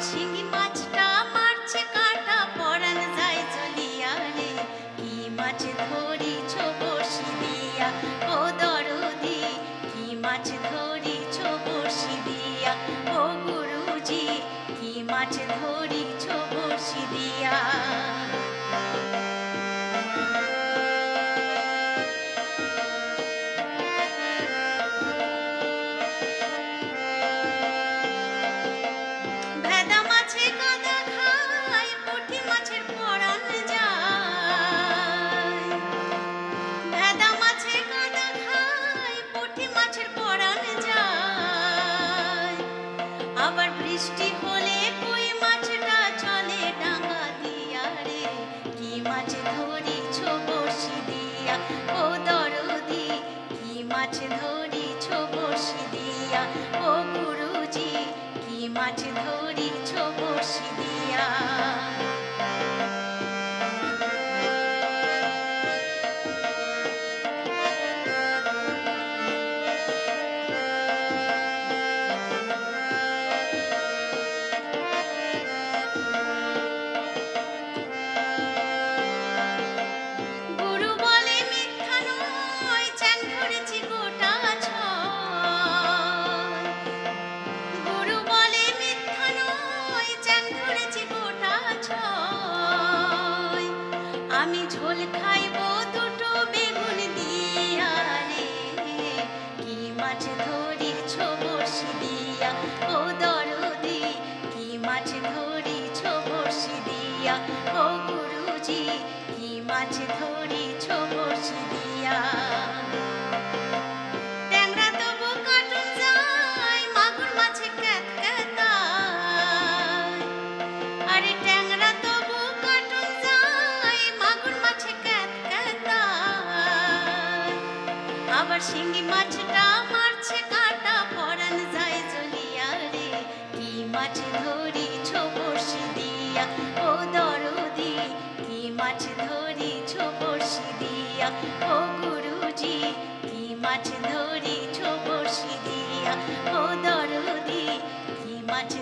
শিঙি মাছটা মারছে পরান যায় চলিয়া রে কি মাছ ধরিছ বসি দিয়া ও দরদি, কি মাছ ও গুরুজি কি মাছ ধরিছ আমি ঝোল খাইব দুটো বেগুন দিয়া রে কি মাছ ধরিছ বসি দিয়া? ও দরদি, কি মাছ ধরিছ বসি দিয়া? ও গুরুজি, কি মাছ ধরিছ আবার শিঙ্গি মাছটা মারছে, কাটা পরান যায় জ্বলিয়া রে। কি মাছ ধরি ছোবস দিয়া ও দরদি, কি মাছ ধরি ছোবস দিয়া ও গুরুজি, কি মাছ ধরি ছোবস দিয়া ও দরদি, কি মাছ